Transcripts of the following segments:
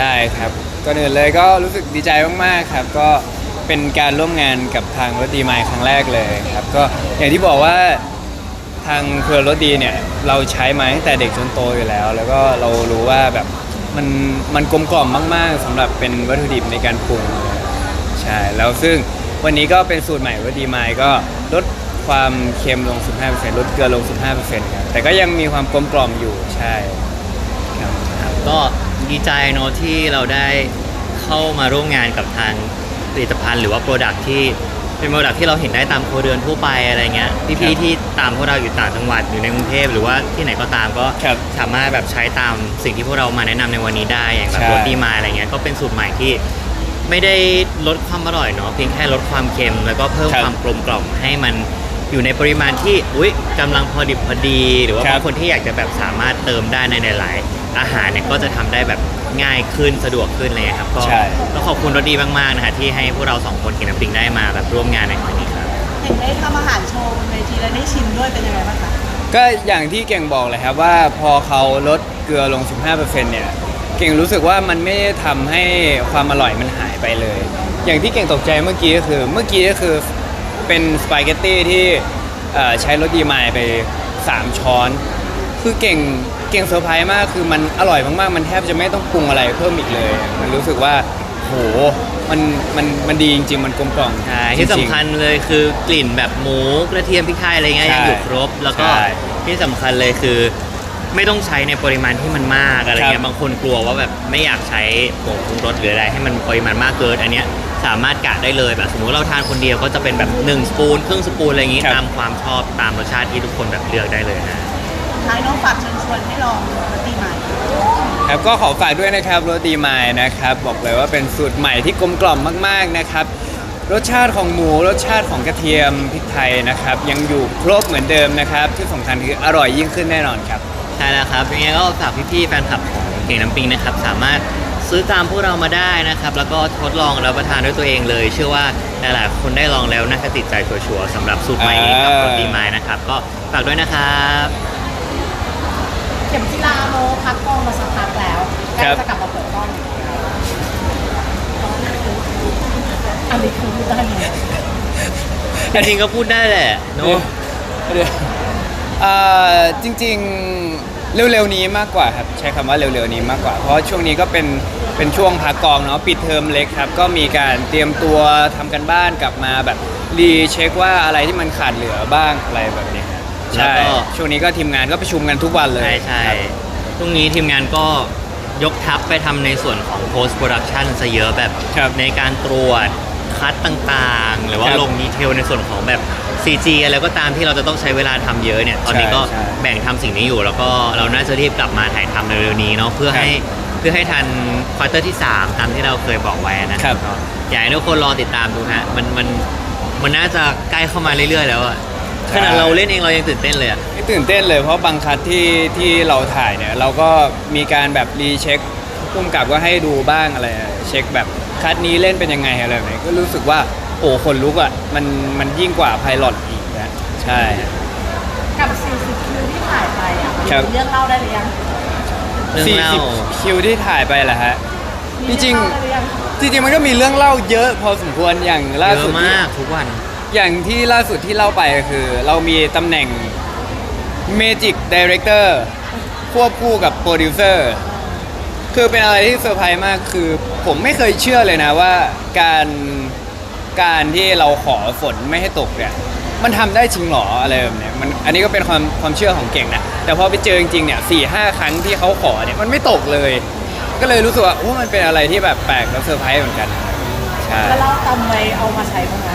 ได้ครับก่อนอื่นเลยก็รู้สึกดีใจมากๆครับ ก็เป็นการร่วมงานกับทางรถดีไมล์ครั้งแรกเลยครับ ก็อย่างที่บอกว่าทางเครือรถดีเนี่ยเราใช้มาตั้งแต่เด็กจนโตอยู่แล้ว แล้วก็เรารู้ว่าแบบมันมันกลมกล่อมมากๆสำหรับเป็นวัตถุดิบในการปรุงใช่แล้วซึ่งวันนี้ก็เป็นสูตรใหม่รถดีไมล์ก็ลดความเค็มลง 15%ลดเกลือลง 15%ครับแต่ก็ยังมีความกลมกล่อมอยู่ใช่ครับก็ ดีใจเนอะที่เราได้เข้ามาร่วมงานกับทางผลิตภัณฑ์หรือว่าโปรดักที่เป็นโปรดักที่เราเห็นได้ตามโครัวเรือนทั่วไปอะไรเงี้ยครัพี่บๆที่ตามพวกเราอยู่ต่างจังหวัดอยู่ในกรุงเทพหรือว่าที่ไหนก็ตามก็ครับสามารถแบบใช้ตามสิ่งที่พวกเรามาแนะนำในวันนี้ได้อย่างแบบใช่ รสดีมาอะไรเงี้ยก็เป็นสูตรใหม่ที่ไม่ได้ลดความอร่อยเนาะเพียงแค่ลดความเค็ม แล้วก็เพิ่มครับความกลมกล่อมให้มันอยู่ในปริมาณที่อุ้ยกำลังพอดิบพอดี หรือว่าครับบางคนที่อยากจะแบบสามารถเติมได้ในหลายๆ อาหารเนี่ยก็จะทำได้แบบง่ายขึ้นสะดวกขึ้นเลยครับก็ใช่ต้องขอบคุณรถดีมากๆนะฮะที่ให้พวกเราสองคนกินน้ำปิงได้มาแบบร่วมงานในครั้งนี้ครับเห็นได้ทำอาหารโชว์บนเวทีแล้วได้ชิมด้วยเป็นยังไงบ้างคะก็อย่างที่เก่งบอกเลยครับว่าพอเขาลดเกลือลง 15%เนี่ยเก่งรู้สึกว่ามันไม่ได้ทำให้ความอร่อยมันหายไปเลย อย่างที่เก่งตกใจเมื่อกี้ก็คือ เมื่อกี้ก็คือเป็นสปาเกตตี้ที่เอ่อใช้รสดีมายไป 3 ช้อน คือเก่ง เก่งเซอร์ไพรส์มากคือมันอร่อยมากๆ มันแทบจะไม่ต้องปรุงอะไรเพิ่มอีกเลย มันรู้สึกว่าโหมันมันมันดีจริง ๆ มันกลมกล่อมใช่จริที่งๆ สำคัญเลยคือกลิ่นแบบหมูกระเทียมพริกไทยอะไรเงี้ยใช่ยังอยู่ครบ แล้วก็ใช่ที่สำคัญเลยคือ ไม่ต้องใช้ในปริมาณที่มันมากอะไรคเงี้รัยบบางคนกลัวว่าแบบไม่อยากใช้ผงปรุงรสหรืออะไรให้มันปริมาณมากเกินอันเนี้ยสามารถกะได้เลยแบบสมมติเราทานคนเดียวก็จะเป็นแบบ1สปูนครึ่งสปูนอะไรอย่างงี้ครับ ตามความชอบตามรสชาติที่ทุกคนแบบเลือกได้เลยฮะ ท้ายน้องฝากเชิญชวนให้ลองรสดีใหม่ครับก็ขอฝากด้วยนะครับรสดีมายนะครับ บอกเลยว่าเป็นสูตรใหม่ที่กลมกล่อมมากๆนะครับ รสชาติของหมูรสชาติของกระเทียมพริกไทยนะครับ ยังอยู่ครบเหมือนเดิมนะครับ ที่สำคัญคืออร่อยยิ่งขึ้นแน่นอนครับ ใช่แล้วครับยังไงก็ฝากพี่ๆแฟนคลับของเก่งน้ำปิงนะครับ สามารถซื้อตามพวกเรามาได้นะครับ แล้วก็ทดลองรับประทานด้วยตัวเองเลย เชื่อว่าหลายๆคนได้ลองแล้วน่าจะติดใจชัวร์ๆสำหรับสูตรใหม่นี้กับเออรสดีไม้นะครับ ก็ฝากด้วยนะครับ เข็มกีฬาโมพักกองมาสักพักแล้วใกล้จะกลับมาเปิดกล้องอันนี้คือพูดได้ไหมจริงๆก็พูดได้แหละเนอะเดี๋ยวเอ่อจริงๆเร็วๆนี้มากกว่าครับใช้คำว่าเร็วๆนี้มากกว่า เพราะช่วงนี้ก็เป็นเป็นช่วงพักกองเนาะปิดเทอมเล็กครับ ก็มีการเตรียมตัวทำกันบ้านกลับมาแบบรีเช็คว่าอะไรที่มันขาดเหลือบ้างอะไรแบบนี้ ครับใช่ช่วงนี้ก็ทีมงานก็ประชุมกันทุกวันเลยใช่ใช่ครับ พรุ่งนี้ทีมงานก็ยกทัพไปทำในส่วนของ post production ซะเยอะแบบครับในการตรวจคัดต่างๆ หรือว่าครับลงดีเทลในส่วนของแบบ CG อะไรก็ตามที่เราจะต้องใช้เวลาทำเยอะเนี่ย ตอนนี้ก็ใช่แบ่งทำสิ่งนี้อยู่ แล้วก็เราน่าจะรีบกลับมาถ่ายทำเร็วๆนี้เนาะเพื่อครับให้เพื่อให้ทันควอเตอร์ที่ 3 ตามที่เราเคยบอกไว้นะคครัรับบก็อยากให้ทุกคนรอติดตามดูฮะมันมันมันน่าจะใกล้เข้ามาเรื่อยๆแล้วอะใช่ ขนาดเราเล่นเองเรายังตื่นเต้นเลยอะไม่ตื่นเต้นเลยเพราะบางคัดที่ที่เราถ่ายเนี่ยเราก็มีการแบบรีเช็คพุ่มกับก็ให้ดูบ้างอะไรเช็คแบบคัดนี้เล่นเป็นยังไงอะไรแบบนี้ก็รู้สึกว่าโอ้คนลุกอะมันมันยิ่งกว่าไพลอตอีกนะใช่ กับ 40 คิวที่ถ่ายไปอะครับ มีเรื่องเล่าได้หรือยังเรื่องสี่เล่าสิบคิวที่ถ่ายไปแหละฮะ มีจริงเอเล่าได้หรือยังจริงๆมันก็มีเรื่องเล่าเยอะพอสมควรอย่างล่าเยสุดอะที่ มากทุกวัน อย่างที่ล่าสุดที่เล่าไปก็คือ เรามีตำแหน่ง Magic Director ควบคู่กับโปรดิวเซอร์คือเป็นอะไรที่เซอร์ไพรส์มากคือผมไม่เคยเชื่อเลยนะว่าการการที่เราขอฝนไม่ให้ตกเนี่ยมันทำได้จริงเหรออะไรแบบเนี้ยมันอันนี้ก็เป็นความความเชื่อของเก่งนะแต่พอไปเจอจริงๆเนี่ยสี่ห้าครั้งที่เขาขอเนี่ยมันไม่ตกเลย ก็เลยรู้สึกว่าโอ้มันเป็นอะไรที่แบบแปลกและเซอร์ไพรส์เหมือนกันใช่ แล้วเราจำไว้เอามาใช้บ้างไหม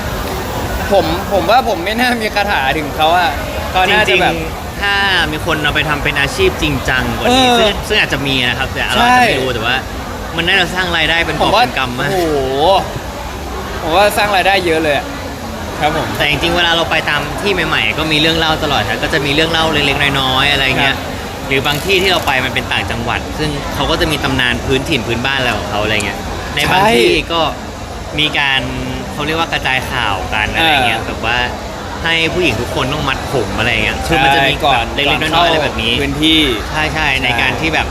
ผมผมว่าผมไม่น่ามีคาถาถึงเขาอะเขาจน่าจะริงแบบ ๆ ถ้ามีคนเอาไปทำเป็นอาชีพจริงจังกว่านี้เออซึ่งซึ่งอาจจะมีนะครับ แต่เราใช่อาจจะไม่รู้แต่ว่า มันน่าจะสร้างรายได้เป็นผกอมบว่าเป็นกำมาก โอ้โหผมว่าสร้างรายได้เยอะเลยอะครับผม แต่จริงๆ เวลาเราไปตามที่ใหม่ๆ ก็มีเรื่องเล่าตลอดครับก็จะมีเรื่องเล่าเล็กๆ น้อยๆ อะไรเงี้ย ครับ หรือบางที่ที่เราไปมันเป็นต่างจังหวัด ซึ่งเขาก็จะมีตำนานพื้นถิ่นพื้นบ้านอะไรของเขาอะไรเงี้ย ในบางที่ก็มีการ เขาเรียกว่ากระจายข่าวกันอะไรเงี้ยแบบว่าให้ผู้หญิงทุกคนต้องมัดผมอะไรเงี้ยคือมันจะมีก่อนแบบเล็กๆก่น้อยๆอะไรแบบนี้พื้นที่ใช่ใช่ในใช่การที่แบบ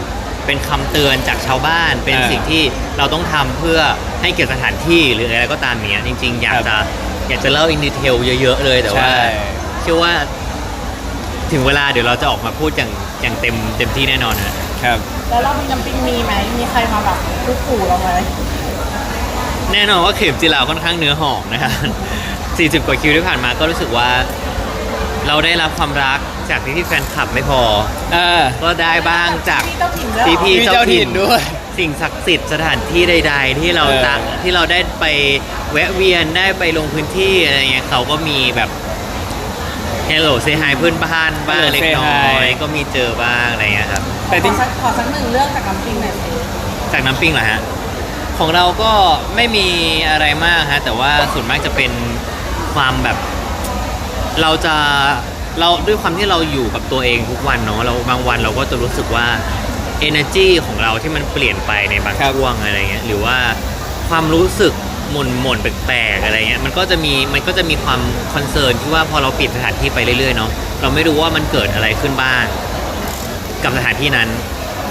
เป็นคำเตือนจากชาวบ้าน เป็นอ่าสิ่งที่เราต้องทำเพื่อให้เกียรติสถานที่หรืออะไรก็ตามเนี้ยจริง ๆ อยากครับจะอยากจะเล่าอินดีเทลเยอะ ๆ เลยแต่ว่าใช่เชื่อว่าถึงเวลาเดี๋ยวเราจะออกมาพูดอย่างอย่างเต็มเต็มที่แน่นอนนะครับ แล้วเรามีน้ำปิ้งมีไหมมีใครมาแบบคุกขู่เราไหม แน่นอนว่าเข็มจิราค่อนข้างเนื้อหอมนะครับ40 กว่าคิวที่ผ่านมาก็รู้สึกว่า เราได้รับความรักจากพี่ๆแฟนคลับไม่พออ่าก็ได้บ้างจากพี่เจ้าถิ่นด้วยเหรอพี่พี่มีเจ้าเจ้าถิ่ถิ่นนด้วย สิ่งศักดิ์สิทธิ์สถานที่ใด ๆ ที่เราเออ ตั้งที่เราได้ไปแวะเวียนได้ไปลงพื้นที่อะไรเงี้ยเขาก็มีแบบ Hello say hi เพื่อนบ้านบ้าง Hello เล็ก say น้อย hi ก็มีเจอบ้างอะไรเงี้ยครับ แต่จริงขอสักขอสักหนึ่งเรื่องจากน้ำปิ้งหน่อยสิจากน้ำปิ้งเหรอฮะ ของเราก็ไม่มีอะไรมากฮะแต่ว่าส่วนมากจะเป็นความแบบ เราจะเราด้วยความที่เราอยู่กับตัวเองทุกวันเนาะเราบางวันเราก็จะรู้สึกว่า energy ของเราที่มันเปลี่ยนไปในบางครับช่วงอะไรเงี้ยหรือว่าความรู้สึกหม่นหม่นๆแปลกๆอะไรเงี้ยมันก็จะมีมันก็จะมีความคอนเซิร์นที่ว่าพอเราปิดสถานที่ไปเรื่อยๆเนาะเราไม่รู้ว่ามันเกิดอะไรขึ้นบ้าง กับสถานที่นั้น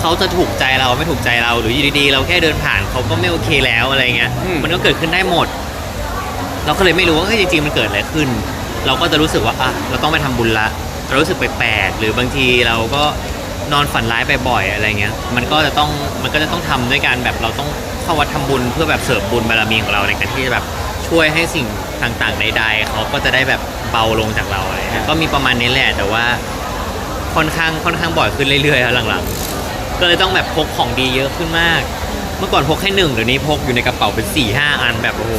เขาจะถูกใจเราไม่ถูกใจเราหรืออยู่ดีๆ เราแค่เดินผ่านเขาก็ไม่โอเคแล้วอะไรเงี้ย อืม มันก็เกิดขึ้นได้หมด เราก็เลยไม่รู้ว่าเฮ้ยจริงๆมันเกิดอะไรขึ้น เราก็จะรู้สึกว่าอะเราต้องไปทำบุญละเรารู้สึกแปลกๆหรือบางทีเราก็นอนฝันร้ายไปบ่อยอะไรเงี้ย มันก็จะต้องมันก็จะต้องทำด้วยการแบบเราต้องเข้าวัดทำบุญเพื่อแบบเสริมบุญบารมีของเราในการที่จะแบบช่วยให้สิ่งต่างๆใดๆเขาก็จะได้แบบเบาลงจากเราอะไรเงี้ยก็มีประมาณนี้แหละแต่ว่า ค่อนข้างค่อนข้างบ่อยขึ้นเรื่อยๆครับหลังๆ ก็เลยต้องแบบพกของดีเยอะขึ้นมาก เมื่อก่อนพกแค่หนึ่งเดี๋ยวนี้พกอยู่ในกระเป๋าเป็น4ี่ห้าอันแบบโอ้โห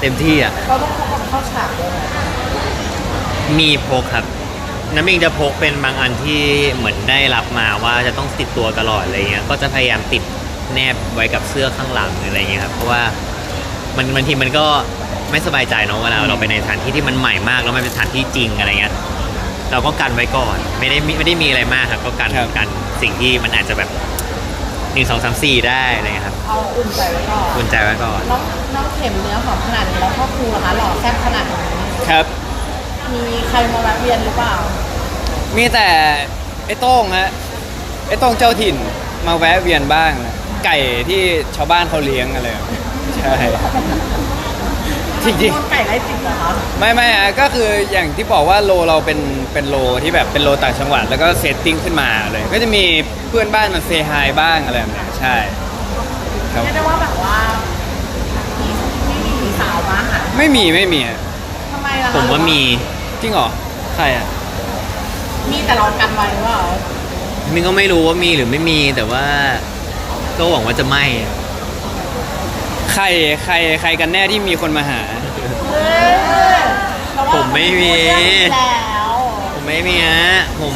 เต็มที่อะเราต้องพกกับเข้าฉากด้วยไหมมีพกครับน้ำเองจะพกเป็นบางอันที่เหมือนได้รับมาว่าจะต้องติดตัวตลอดอะไรเงี้ยก็จะพยายามติดแนบไว้กับเสื้อข้างหลังอะไรเงี้ยครับเพราะว่ามันบางทีมันก็ไม่สบายใจเนาะเวลาเราไปในสถานที่ที่มันใหม่มากแล้วมันเป็นสถานที่จริงอะไรเงี้ย เราก็กันไว้ก่อน ไม่ได้มีไม่ได้มีอะไรมากครับก็กันครับ กันสิ่งที่มันอาจจะแบบหนึ่งสองสามสี่ได้อะไรเงี้ยครับเอาอุ่นใจไว้ก่อนกุญใจไว้ก่อน น้องน้องเข็มเนื้อหอมขนาดนี้แล้วพ่อครูนะคะหล่อแซ่บขนาดนี้ครับ มีใครมาแวะเวียนหรือเปล่ามีแต่ไอ้โต้งฮะไอ้โต้งเจ้าถิ่นมาแวะเวียนบ้างนะไก่ที่ชาวบ้านเขาเลี้ยงอะไรแบบใช่ จริงโดนไก่ไล่จิกเหรอคะๆไม่ไม่อะก็คืออย่างที่บอกว่าโลเราเป็นเป็นโลที่แบบเป็นโลต่างจังหวัด แล้วก็เซตติ้งขึ้นมาเลย ก็จะมีเพื่อนบ้านมาเซฮายบ้างอะไรแบบเนี้ยใช่ครับ เรียกได้ว่าแบบว่ามีไม่มีหญิงสาวมาหาไม่มีไม่มีอะทำไมล่ะคะผมว่ามีจริงเหรอใครอะมีแต่เรากันไว้หรือเปล่า มินก็ไม่รู้ว่ามีหรือไม่มีแต่ว่า ก็หวังว่าจะไม่ ใครใครใครกันแน่ที่มีคนมาหาเออเพราะว่าผมไม่มีเรื่องนี้แล้วผมไม่มีฮะผม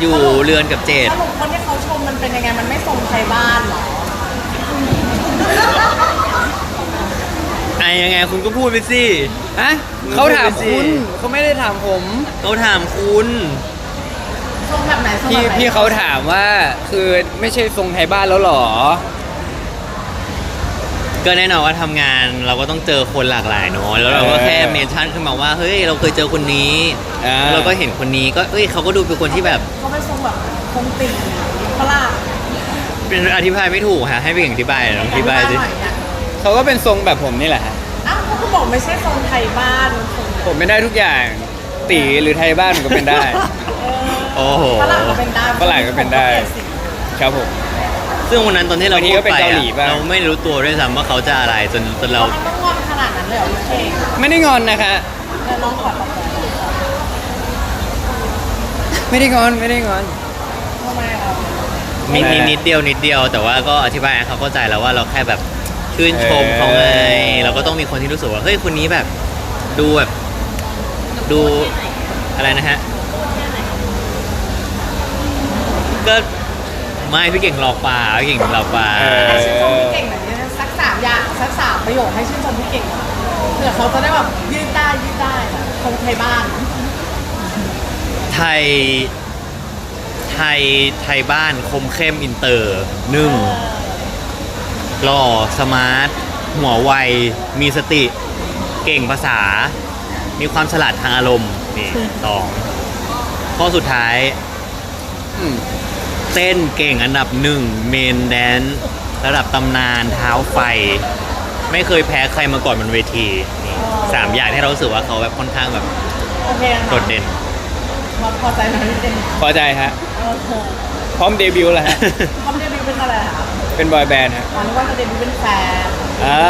อยู่เรือนกับเจด สรุปคนที่เขาชมมันเป็นยังไง มันไม่ทรงไทยบ้านเหรอ ไอ้ยังไงคุณก็พูดไปสิ ฮะเขาถามคุณเขาไม่ได้ถามผม เขาถามคุณทรงแบบไหนทรงพี่แบบไหนพี่เขาถามว่าคือไม่ใช่ทรงไทยบ้านแล้วเหรอ ก็แน่นอนว่าทำงานเราก็ต้องเจอคนหลากหลายเนอะแล้วเราก็เออแค่เมนชั่นขึ้นมาว่าเฮ้ยเราเคยเจอคนนี้อ่าเราก็เห็นคนนี้ก็เอ้ยเขาก็ดูเป็นคนที่แบบเขาเป็นทรงแบบทรงติ่งฝรั่งเป็นอธิบายไม่ถูกฮะให้ไปอธิบายลองอธิบายสิ หน่อยอะเขาก็เป็นทรงแบบผมนี่แหละฮะอ้าวเขาก็บอกไม่ใช่ทรงไทยบ้านทรงผมไม่ได้ทุกอย่างตีหรือไทยบ้านผมก็เป็นได้โอ้โห ฝรั่งก็เป็นได้ฝรั่งก็เป็นได้ ครับผม ซึ่งวันนั้นตอนที่เราบางทีพูก็ดเป็นไปเกาอะหลีบ้างเราไม่รู้ตัวด้วยซ้ำว่าเขาจะอะไรจนจนเราเราต้องงอนขนาดนั้นเลยเหรอพี่เก่งไม่ได้งอนนะคะแล้วน้องขอตอบแทนไม่ได้งอนไม่ได้งอน ทำไมอะนิดอะไรนิดนะนิดเดียวนิดเดียว แต่ว่าก็อธิบายให้เขาเข้าใจแล้วว่าเราแค่แบบชื่นชมเออเขาไงเราก็ต้องมีคนที่รู้สึกว่าเฮ้ยคนนี้แบบ ดูแบบ ดูอะไรนะฮะก็ ไม่พี่เก่งหลอกปลาพี่เก่งหลอกปลาเออชื่นชมพี่เก่งแบบนี้สักสามอย่างสักสามประโยคให้ชื่นชมพี่เก่งหน่อยเผื่อเขาจะได้แบบยืดได้ยืดได้อะทรงไทยบ้านไทย ไทย ไทยบ้านคมเข้มอินเตอร์หนึ่งหล่อสมาร์ท หัวไว มีสติ เก่งภาษา มีความฉลาดทางอารมณ์นี่สองข้อสุดท้าย อืม เต้นเก่งอันดับหนึ่งเมนแดนระดับตำนานเท้าไฟ ไม่เคยแพ้ใครมาก่อนบนเวทีนี่สามอย่างที่เรารู้สึกว่าเขาแบบค่อนข้างแบบโอเคนะโดดเด่นพอพอใจไหมพี่เจนพอใจฮะ เออพร้อมเดบิวต์แล้วฮะคอมเดบิวต์เป็นอะไรคะเป็นบอยแบนด์ฮะอ๋อนึกว่าจะเดบิวต์เป็นแฟนอ่า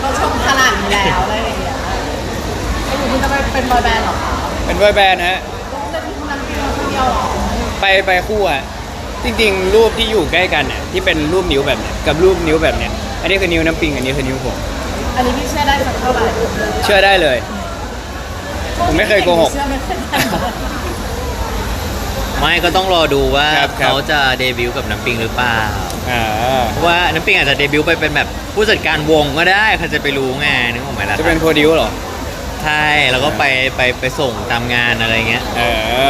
เขาชมขนาดนี้แล้วอะไรอย่างเงี้ยไอ้หนูคุณจะไปเป็นบอยแบนด์เหรอคะ เป็นบอยแบนด์ฮะต้องเล่นที่นั้นเดียวคนเดียวเหรอไปไปคู่อะจริงๆ รูปที่อยู่ใกล้กันเนี่ยที่เป็นรูปนิ้วแบบเนี้ยกับรูปนิ้วแบบเนี้ยอันนี้คือนิ้วน้ำปิงอันนี้คือนิ้วผมอันนี้พี่เชื่อได้สักเท่าไหร่เชื่อได้เลย ผมไม่เคยโกหก เชื่อไม่เคยได้ไม่ก็ต้องรอดูว่าครับครับ เขาจะเดบิวต์กับน้ำปิงหรือเปล่าอ่าเพราะว่าน้ำปิงอาจจะเดบิวต์ไปเป็นแบบผู้จัดการวงก็ได้ใครจะไปรู้ไงนึกออกไหมล่ะจะเป็นโปรดิวเหรอ ใช่แล้วก็ไปไปไปส่งตามงานอะไรเงี้ย เอ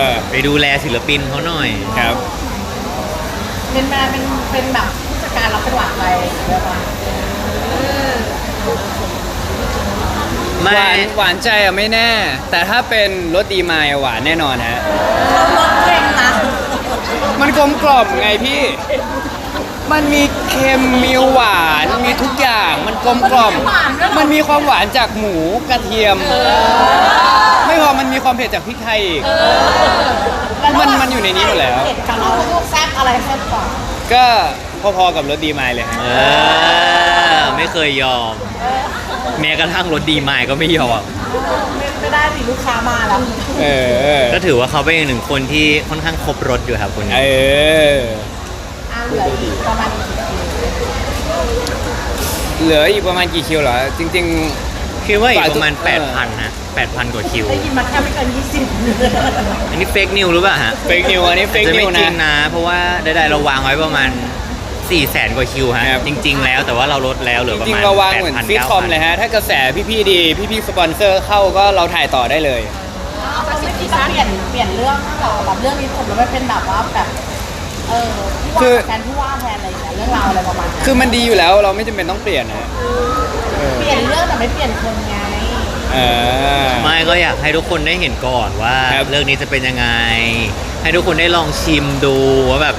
อไปดูแลศิลปินเขาหน่อย ครับ เป็นแมนเป็นเป็นแบบผู้จัดการรับเป็นหลักอะไรเดี๋ยวก่อนหไม่วานหวานใจอะไม่แน่ แต่ถ้าเป็นรสดีมายอะหวานแน่นอนฮะเขาลดเก่งนะมันกลมกล่อมไงพี่ มันมีเค็มมีหวานมีทุกอย่างมันกลมกล่อม มันมีความหวานจากหมูกระเทียม ไม่พอมันมีความเผ็ดจากพริกไทยอีกมันมันอยู่ในนี้หมดแล้ว เผ็ดกับเราลูกแซ่บอะไรแซ่บกว่าก็พอๆกับรสดีมายเลยฮะเออไม่เคยยอม แม้กระทั่งรถดีมายก็ไม่ยอมไม่ไม่ได้สิลูกค้ามาแล้วเออก็ถือว่าเขาเป็นอีกหนึ่งคนที่ค่อนข้างครบรถอยู่ครับคนเอนี้อ อ่าเหลืออีกประมาณกี่คิวเหลืออีกประมาณกี่คิวเหรอ จริง คิดว่าอีกประมาณ เออ 8,000นะ8,000 กว่าคิว ได้ยินมาแค่ไม่เกินยี่สิบอันนี้เฟกนิวหรือเปล่าฮะๆเฟกนิวอันนี้เฟกจะนิไม่วจรินะ งนะ เพราะว่าได้ๆเราวางไว้ประมาณ 4 0 0แสนกว่าคิวฮะ ครับ จริง ๆ แล้วแต่ว่าเราลดแล้วเหลือประจริงมาณๆเราวางเหมือน8,000 ฟิตคอมเลยฮะ ถ้ากระแสพี่ๆดี พี่ๆสปอนเซอร์เข้าก็เราถ่ายต่อได้เลย เอาไปสิที่เปลี่ยนเปลี่ยนเรื่องเหรอแบบเรื่องนี้ผมแล้วมันเป็นแบบว่าแบบ เออที่คือว่าแทนที่ว่าแทนอะไรอย่างเงี้ยเรื่องราวอะไรประมาณนั้นคือมันดีอยู่แล้วเราไม่จำเป็นต้องเปลี่ยนนะเออเปลี่ยนเรื่องแต่ไม่เปลี่ยนคนไงเออไม่ก็อยากให้ทุกคนได้เห็นก่อนว่าครับ เรื่องนี้จะเป็นยังไง ให้ทุกคนได้ลองชิมดูว่าแบบ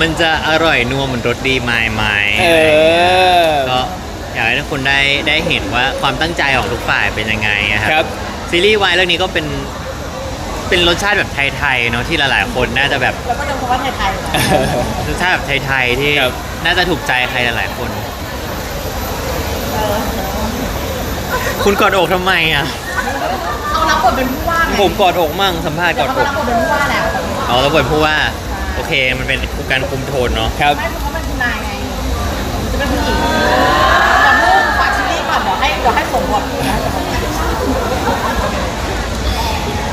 มันจะอร่อยนัวเหมือนรสดีไหมไหมเออ ก็อยากให้ทุกคนได้ได้เห็นว่าความตั้งใจของทุกฝ่ายเป็นยังไงอะคครัรับ ซีรีส์วายเรื่องนี้ก็เป็น เป็นรสชาติแบบไทยๆเนาะที่หลายๆ คนน่าจะแบบแล้วก็จะพบว่าไทยๆนะรสชาติแบบไทยๆที่ครับ น่าจะถูกใจใครหลายๆคนเออคุณกอดอกทำไมอะเขารับบทเป็นผู้ว่าไงผมกอดอกมั่งสัมภาษณ์กเดี๋ยอวดเขาอกรับบทเป็นผู้ว่าแล้ว เอาแล้วบทพูดว่า โอเค มันเป็นการคุมโทนเนาะครับ ไม่เพราะเขาเป็นคุณนายไงจะเป็นผู้หญิงอย่าเพิ่งฝากซีรีส์ก่อนเดี๋ยวให้เดี๋ยวให้ส่งบทนะ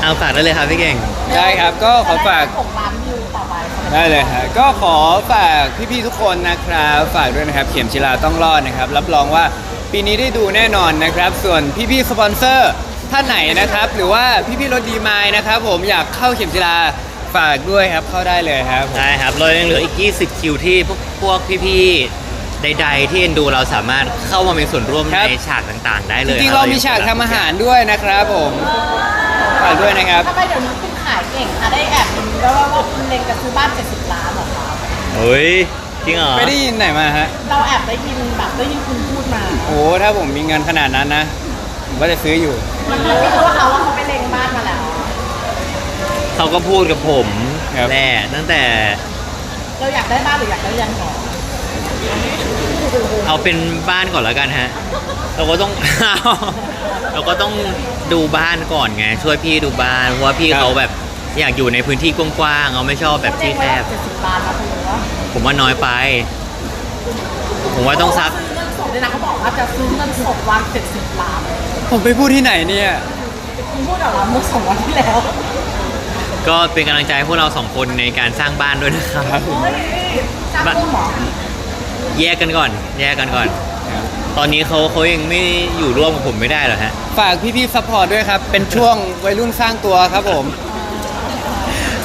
เอาฝากได้เลยครับพี่เก่ง ได้ครับก็ขอฝากหกล้านวิวต่อไปได้เลยฮะก็ขอฝากพี่ๆทุกคนนะครับฝากด้วยนะครับ เข็มชิลาต้องรอดนะครับ รับรองว่าปีนี้ได้ดูแน่นอนนะครับ ส่วนพี่ๆสปอนเซอร์ท่านไหนนะครับ หรือว่าพี่ๆรถดีมายนะครับ ผมอยากเข้าเข็มชิลาฝากด้วยครับเข้าได้เลยครับได้ครับ เรายังเหลืออีก 20 คิวที่พวกพวกพี่ๆ ใด ๆ ที่เอ็นดูเราสามารถเข้ามามีส่วนร่วมครับ ในฉากต่างๆ ได้จเลยริงคๆบเรามีฉากทำอาหารด้วยนะครับผมฝากด้วยนะครับ ทำไมเดี๋ยวนี้คุณขายเก่งคะได้แอบดูแล้วว่าว่าคุณเล็งจะซื้อบ้าน 70 ล้านเหรอคะเฮ้ยจริงเหรอไม่ได้ยินไหนมาฮะ เราแอบได้ยินแบบได้ยินคุณพูดมาโอ้ถ้าผมมีเงินขนาดนั้นนะ ผมก็จะซื้ออยู่ มันไม่รู้ว่าเขาว่าเขาไปเล็งบ้านมาแล้ว เขาก็พูดกับผมครับ แหละตั้งแต่เราอยากได้บ้านหรืออยากได้เรือนหอ เอาเป็นบ้านก่อนแล้วกันฮะ เราก็ต้อง เราก็ต้องดูบ้านก่อนไง ช่วยพี่ดูบ้านเพราะว่าพี่ครับเขาแบบอยากอยู่ในพื้นที่กว้างๆเขาไม่ชอบแบบที่แคบ เจ็ดสิบล้านนะคุณว่าผมว่าน้อยไป ผมว่าต้องซัก ซื้อเงินสดเลยนะเขาบอกว่าจะซื้อเงินสดวัน70ล้านผมไปพูดที่ไหนเนี่ย คุณพูดกับเราเมื่อสองวันที่แล้วก็เป็นกำลังใจให้พวกเราสองคนในการสร้างบ้านด้วยนะครับครับผมเฮ้ยจ้างกุ้งเหรอ แยกกันก่อน แยกกันก่อน ตอนนี้เขาเขายังไม่อยู่ร่วมกับผมไม่ได้หรอฮะ ฝากพี่ๆซัพพอร์ตด้วยครับ เป็นช่วงวัยรุ่นสร้างตัวครับผม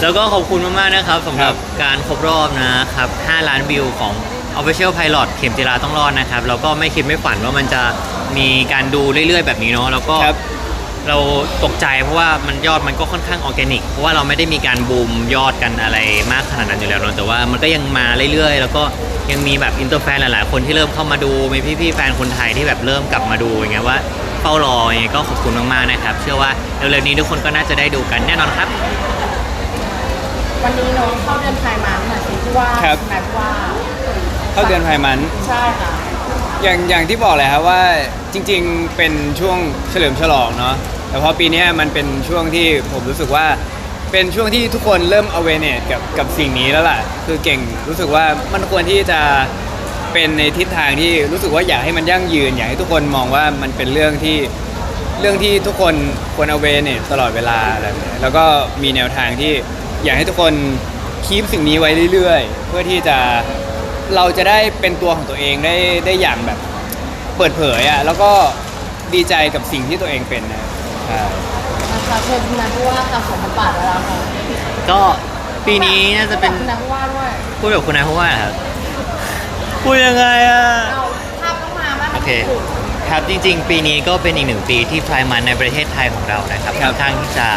แล้วก็ขอบคุณมากๆนะครับสำหรับการครบรอบนะครับ 5 ล้านวิวของ Official Pilot เข็มจิราต้องรอดนะครับ แล้วก็ไม่คิดไม่ฝันว่ามันจะมีการดูเรื่อยๆ แบบนี้เนาะ แล้วก็ครับ เราตกใจเพราะว่ามันยอดมันก็ค่อนข้างออร์แกนิก เพราะว่าเราไม่ได้มีการบูมยอดกันอะไรมากขนาดนั้นอยู่แล้วเนอะแต่ว่ามันก็ยังมาเรื่อยๆ แล้วก็ยังมีแบบอินเตอร์แฟนหลายๆ คนที่เริ่มเข้ามาดูมีพี่ๆแฟนคนไทยที่แบบเริ่มกลับมาดูอย่างเงี้ยว่าเฝ้ารออย่างเงี้ยก็ขอบคุณมากๆนะครับ เชื่อว่าเร็วๆนี้ทุกคนก็น่าจะได้ดูกันแน่นอนครับวันนี้น้องเข้าเดือนไทยมาหน่อยสิที่ว่าครับแมทว่าเข้าเดือนไพมัน ใช่ค่ะอย่างอย่างที่บอกเลยครับว่าจริงๆ เป็นช่วงเฉลิมฉลองเนาะ แต่พอปีนี้มันเป็นช่วงที่ผมรู้สึกว่าเป็นช่วงที่ทุกคนเริ่ม awareness กับกับสิ่งนี้แล้วล่ะ คือเก่งรู้สึกว่ามันควรที่จะเป็นในทิศทางที่รู้สึกว่าอยากให้มันยั่งยืนอยากให้ทุกคนมองว่ามันเป็นเรื่องที่เรื่องที่ทุกคนควร awareness ตลอดเวลาอะไรแบบนี้แล้วก็มีแนวทางที่อยากให้ทุกคนคีปสิ่งนี้ไว้เรื่อยๆ เพื่อที่จะเราจะได้เป็นตัวของตัวเองได้ได้อย่างแบบเปิดเผยอะแล้วก็ดีใจกับสิ่งที่ตัวเองเป็นนะ ใช่นะคะเชิญคุณนายผู้ว่ากับสมบัติแล้วค่ะก็ปีนี้น่าจะเป็นคุณนายผู้ว่าด้วยพูดแบบคุณนายเพราะว่าครับพูดยังไงอะเอาภาพต้องมาไหมโอเค ครับจริง ๆ ปีนี้ก็เป็นอีกหนึ่งปีที่พลายมันในประเทศไทยของเรานะครับครัค่บอนข้างที่จะ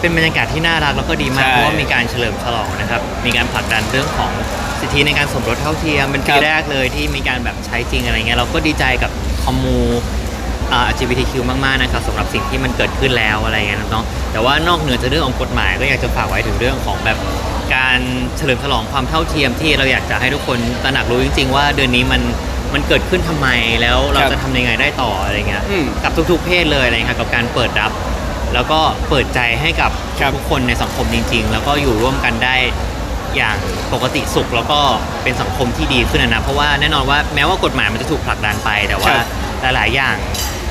เป็นบรรยากาศที่น่ารักแล้วก็ดีมากใช่เพราะว่ามีการเฉลิมฉลองนะครับ มีการผลักดันเรื่องของสิทธิในการสมรสเท่าเทียมเป็นปีครับแรกเลยที่มีการแบบใช้จริงอะไรเงี้ยเราก็ดีใจกับคอมมูอ่า LGBTQ มากๆนะครับสำหรับสิ่งที่มันเกิดขึ้นแล้วอะไรเงี้ยเนาะแต่ว่านอกเหนือจากเรื่องของกฎหมาย ก็อยากจะฝากไว้ถึงเรื่องของแบบการเฉลิมฉลองความเท่าเทียมที่เราอยากจะให้ทุกคนตระหนักรู้จริง ๆ ว่าเดือนนี้มันมันเกิดขึ้นทำไมแล้วเราครับจะทำยังไงได้ต่ออะไรเงี้ยอืมกับทุกๆเพศเลยอะไรเงี้ยครับกับการเปิดรับ แล้วก็เปิดใจให้กับครับทุกคนในสังคมจริง ๆ แล้วก็อยู่ร่วมกันได้อย่างปกติสุขแล้วก็เป็นสังคมที่ดีขึ้นนะนะเพราะว่าแน่นอนว่าแม้ว่ากฎหมายมันจะถูกผลักดันไปแต่ว่าครับหลาย ๆ อย่าง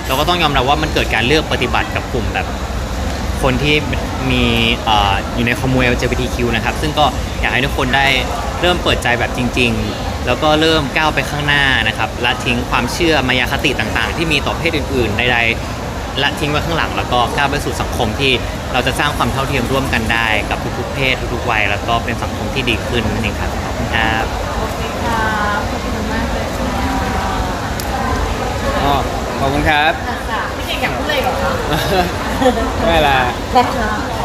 เราก็ต้องยอมรับว่ามันเกิดการเลือกปฏิบัติกับกลุ่มแบบคนที่มีอออยู่ในคอมมูน LGBTQ นะครับ ซึ่งก็อยากให้ทุกคนได้เริ่มเปิดใจแบบจริง ๆ แล้วก็เริ่มก้าวไปข้างหน้านะครับละทิ้งความเชื่อมายาคติต่างๆ ที่มีต่อเพศอื่นๆใดๆละทิ้งไว้ข้างหลังแล้วก็ก้าวไปสู่สังคมที่เราจะสร้างความเท่าเทียมร่วมกันได้กับทุกๆเพศทุกๆวัยแล้วก็เป็นสังคมที่ดีขึ้นนั่นเองครับขอบคุณครับ โอเคค่ะขอบคุณมากเลยค่ะ อ๋อ ขอบคุณครับค่ะพี่เก่งอยากพูดอะไรเหรอคะ ไม่ละได้ค่ะ